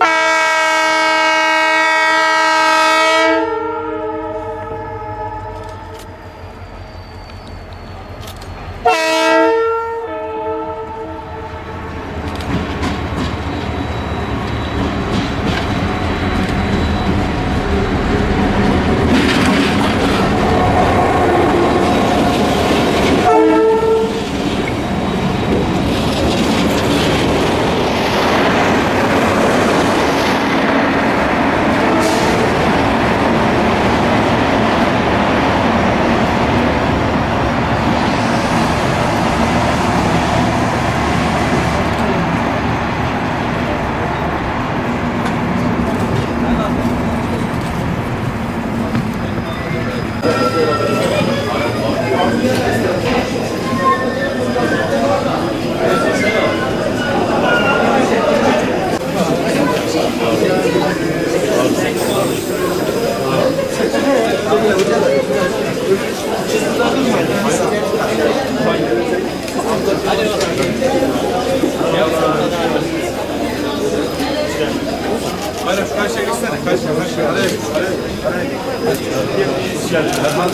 Ah!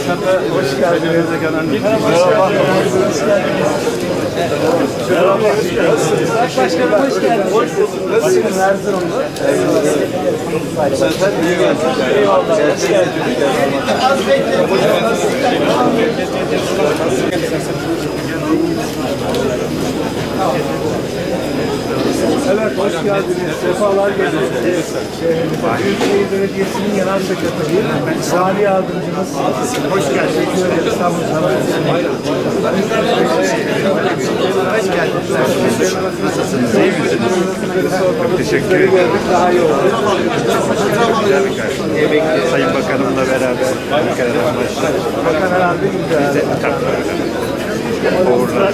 Hoş geldiniz. Merhaba. Hoş geldiniz. Merhaba. Başkanım hoş geldiniz. Hoş bulduk. Nasılsınız? Erzurum'da. Sen sen iyi geldin. Eyvallah. Hoş geldiniz. Az Evet, hoş geldiniz. Sefalar getirdiniz. Büyükşehir Belediyesi'nin genel sekreteriyim. Sali Yardımcımız. Hoş geldiniz. Teşekkür ederiz. İstanbul Hoş geldiniz. Nasılsınız? İyi misiniz? Çok teşekkür ederim. Daha iyi oldu. Sayın Bakanımla beraber Ankara'dan başladık. Bakan herhalde güzel. Bize uğurlar.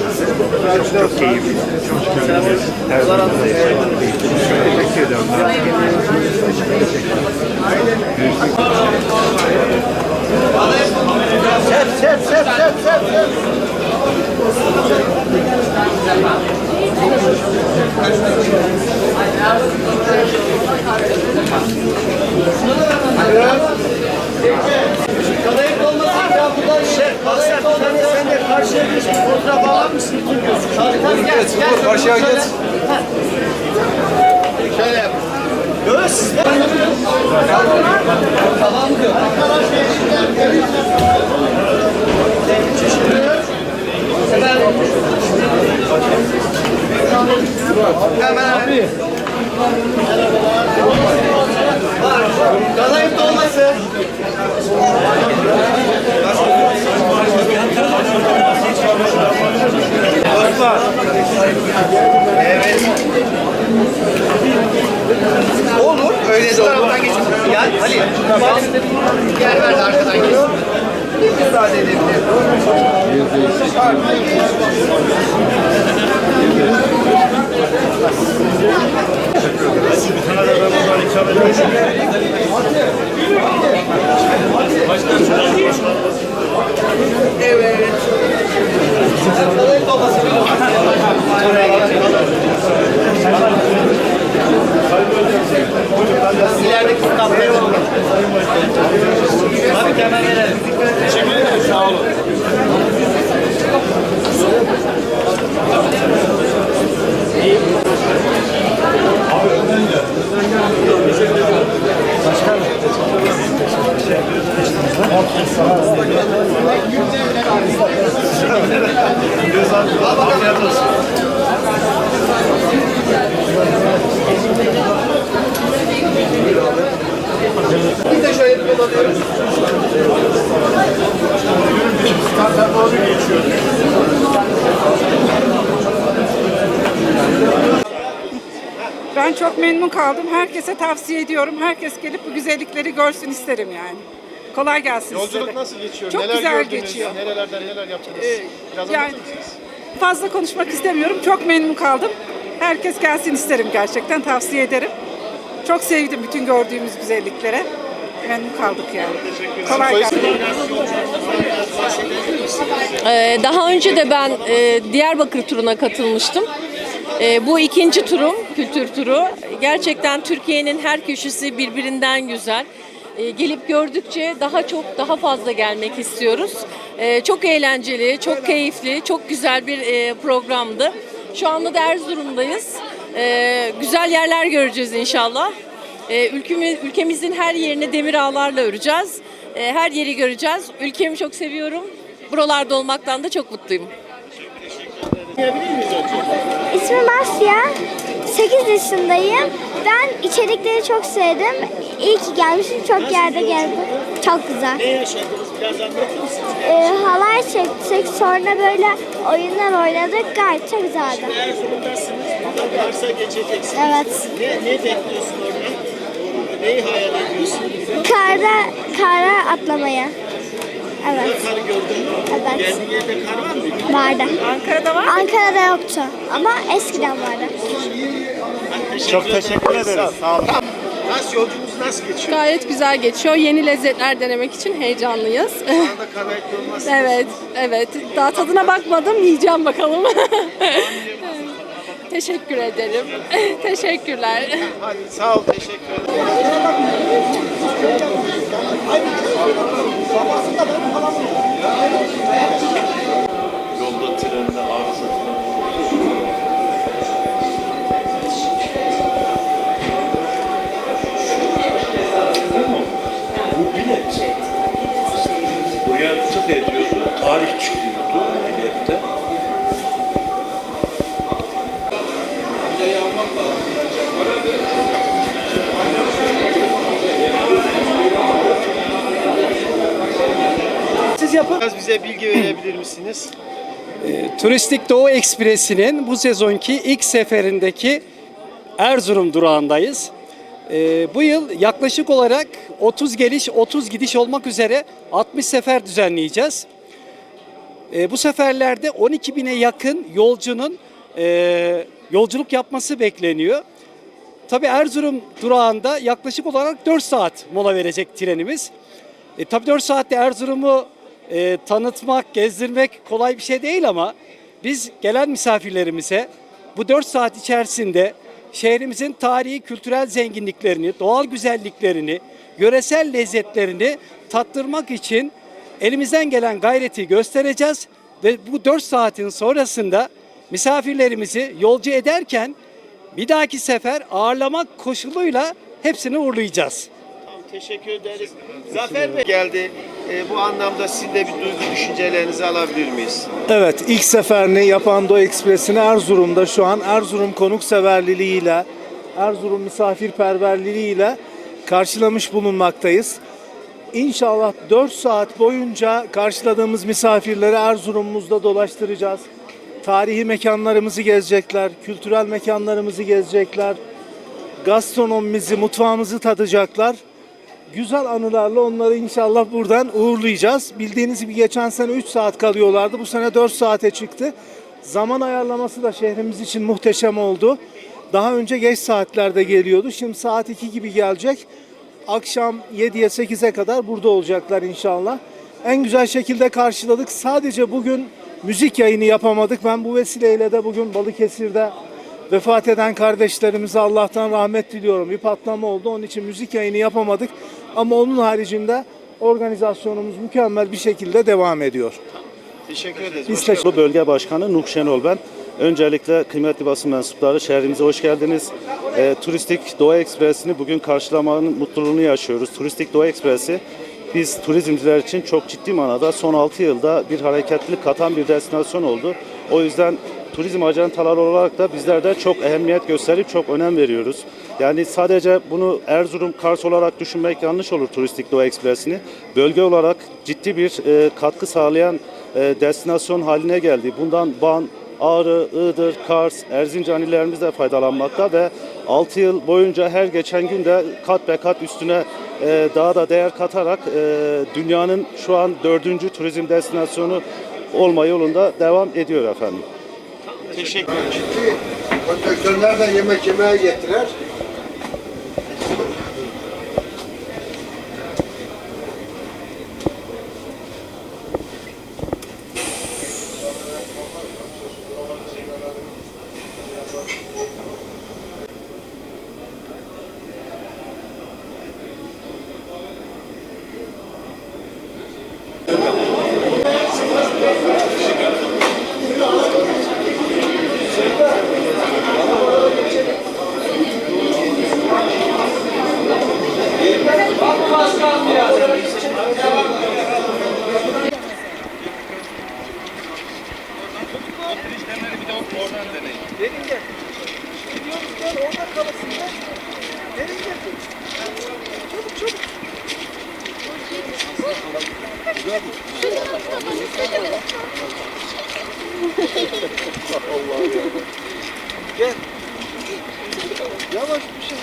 Çok çok keyifli. Çok memnunuz. Teşekkür ediyorum. Sep, sep, sep, sep, sep, sep. Kadayıf olmasın ya buradan şey. Baksana sen de, sen de karşıya geç. Fotoğraf alır mısın? Tabii tabii gel. Gel. Karşıya geç. Şöyle yap. Göğüs sizde. Tamam mı? Hemen abi. Kadayıf dolması. Dostlar. Olur. Öyle de olur. Gel Ali. Gel ver de arkadan geç. Müsaade edebilir. Evet. Oraya geçelim. Thank you. Ben çok memnun kaldım. Herkese tavsiye ediyorum. Herkes gelip bu güzellikleri görsün isterim yani. Kolay gelsin size Yolculuk de. nasıl geçiyor? Çok neler güzel gördünüz? geçiyor. Nerelerden neler yaptınız? Ee, Biraz yani- anlatır mısınız? Fazla konuşmak istemiyorum. Çok memnun kaldım. Herkes gelsin isterim gerçekten. Tavsiye ederim. Çok sevdim bütün gördüğümüz güzelliklere. Memnun kaldık yani. Kolay gelsin. Ee, Daha önce de ben e, Diyarbakır turuna katılmıştım. E, Bu ikinci turum, kültür turu. gerçekten Türkiye'nin her köşesi birbirinden güzel. E, gelip gördükçe daha çok daha fazla gelmek istiyoruz. E, çok eğlenceli, çok keyifli, çok güzel bir e, programdı. Şu anda da Erzurum'dayız. E, güzel yerler göreceğiz inşallah. E, ülkemiz, ülkemizin her yerini demir ağlarla öreceğiz. E, her yeri göreceğiz. Ülkemi çok seviyorum. Buralarda olmaktan da çok mutluyum. İsmim Asya. 8 yaşındayım. Ben içerikleri çok sevdim. İyi ki gelmişim. Çok yerde geldim. Çok güzel. Ne yaşadınız? Biraz anlatır mısınız? Ee, halay çektik. Sonra böyle oyunlar oynadık. Gayet çok güzeldi. Erzurum'dasınız. Burada Kars'a geçeceksiniz. Evet. Ne, ne bekliyorsun orada? Neyi hayal ediyorsun? Karda, kara atlamaya. Evet. Kar gördün mü? Evet. Geldiğin yerde kar var mı? Vardı. Ankara'da var Ankara'da yoktu. Ama eskiden vardı. Çok teşekkür ederiz. Sağ olun. Nasıl yolculuğunuz nasıl geçiyor? Gayet güzel geçiyor. Yeni lezzetler denemek için heyecanlıyız. Arada karayip olmaz. evet, evet. Daha tadına bakmadım. Yiyeceğim bakalım. Teşekkür ederim. Teşekkürler. Hadi sağ ol. Teşekkür ederim. Biraz bize bilgi verebilir misiniz? Turistik Doğu Ekspresi'nin bu sezonki ilk seferindeki Erzurum durağındayız. Ee, bu yıl yaklaşık olarak 30 geliş 30 gidiş olmak üzere 60 sefer düzenleyeceğiz. Ee, bu seferlerde 12 bine yakın yolcunun e, yolculuk yapması bekleniyor. Tabii Erzurum durağında yaklaşık olarak 4 saat mola verecek trenimiz. E, tabii 4 saatte Erzurum'u e, tanıtmak, gezdirmek kolay bir şey değil ama biz gelen misafirlerimize bu 4 saat içerisinde şehrimizin tarihi, kültürel zenginliklerini, doğal güzelliklerini, yöresel lezzetlerini tattırmak için elimizden gelen gayreti göstereceğiz ve bu 4 saatin sonrasında misafirlerimizi yolcu ederken bir dahaki sefer ağırlamak koşuluyla hepsini uğurlayacağız. Teşekkür ederiz. Zafer Bey geldi. Ee, bu anlamda sizin de bir duygu düşüncelerinizi alabilir miyiz? Evet, ilk seferini yapan Doğu Ekspresi'ni Erzurum'da şu an Erzurum konukseverliliğiyle, Erzurum misafirperverliğiyle karşılamış bulunmaktayız. İnşallah 4 saat boyunca karşıladığımız misafirleri Erzurum'umuzda dolaştıracağız. Tarihi mekanlarımızı gezecekler, kültürel mekanlarımızı gezecekler, gastronomimizi, mutfağımızı tadacaklar. Güzel anılarla onları inşallah buradan uğurlayacağız. Bildiğiniz gibi geçen sene 3 saat kalıyorlardı. Bu sene 4 saate çıktı. Zaman ayarlaması da şehrimiz için muhteşem oldu. Daha önce geç saatlerde geliyordu. Şimdi saat 2 gibi gelecek. Akşam 7'ye 8'e kadar burada olacaklar inşallah. En güzel şekilde karşıladık. Sadece bugün müzik yayını yapamadık. Ben bu vesileyle de bugün Balıkesir'de vefat eden kardeşlerimize Allah'tan rahmet diliyorum. Bir patlama oldu. Onun için müzik yayını yapamadık. Ama onun haricinde organizasyonumuz mükemmel bir şekilde devam ediyor. Teşekkür ederiz. Bu bölge başkanı Nuh Şenol ben. Öncelikle kıymetli basın mensupları şehrimize hoş geldiniz. Ee, Turistik Doğu Ekspresi'ni bugün karşılamanın mutluluğunu yaşıyoruz. Turistik Doğu Ekspresi biz turizmciler için çok ciddi manada son 6 yılda bir hareketlilik katan bir destinasyon oldu. O yüzden turizm ajantaları olarak da bizler de çok ehemmiyet gösterip çok önem veriyoruz. Yani sadece bunu Erzurum, Kars olarak düşünmek yanlış olur Turistik Doğu Ekspresi'ni. Bölge olarak ciddi bir e, katkı sağlayan e, destinasyon haline geldi. Bundan Van, Ağrı, Iğdır, Kars, Erzincan illerimiz de faydalanmakta ve 6 yıl boyunca her geçen gün de kat be kat üstüne e, daha da değer katarak e, dünyanın şu an dördüncü turizm destinasyonu olma yolunda devam ediyor efendim. Teşekkür ederim. Kontraktörler de yemek yemeye getirer. Gel. Yavaş bir şey.